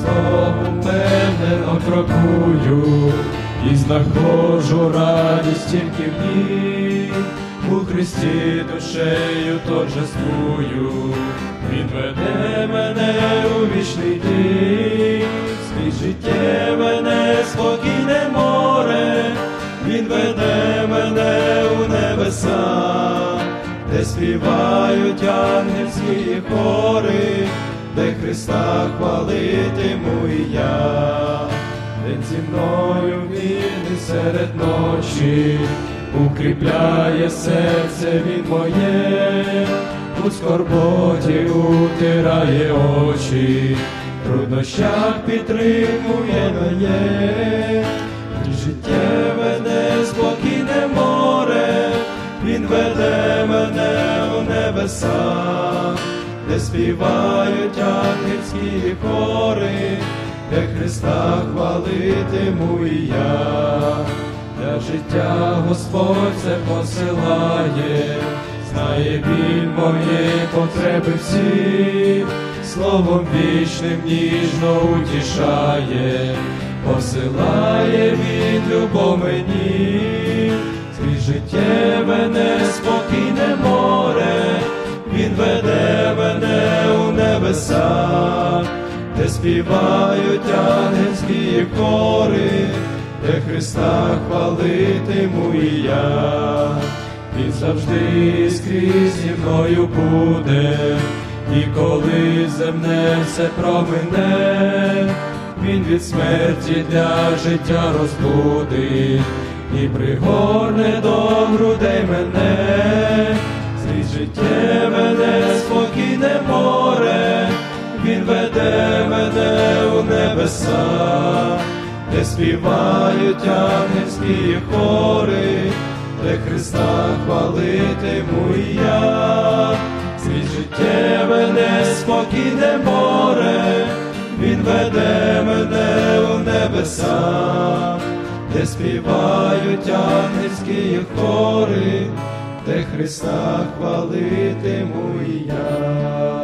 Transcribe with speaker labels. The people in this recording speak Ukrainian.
Speaker 1: Христом упевнено крокую і знаходжу радість тільки в ній. У Христі душею торжествую, Він веде мене у вічний дім, світ життєве неспокійне море, Він веде мене у небеса, де співають ангельські хори, де Христа хвалитиму і я. День зі мною вільний серед ночі, укріпляє серце він моє, у скорботі утирає очі, труднощах підтримує дає, і життєве неспокійне море, він веде мене у небеса, де співають ангельські хори, де Христа хвалитиму і я, для життя Господь це посилає, знає біль моєї потреби всі, словом вічним ніжно утішає, посилає він любов мені, крізь життєве неспокійне небеса де співають ангельські хори, де Христа хвалитиму і я, Він завжди скрізь зі мною буде, і коли земне все промине, Він від смерті для життя розбудить і пригорне до грудей мене, Зріз життєве неспокійне небеса, де співають ангельські хори, де Христа хвалитиму і я, світ життєве неспокійне море, Він веде мене у небеса, де співають ангельські хори, де Христа хвалитиму я.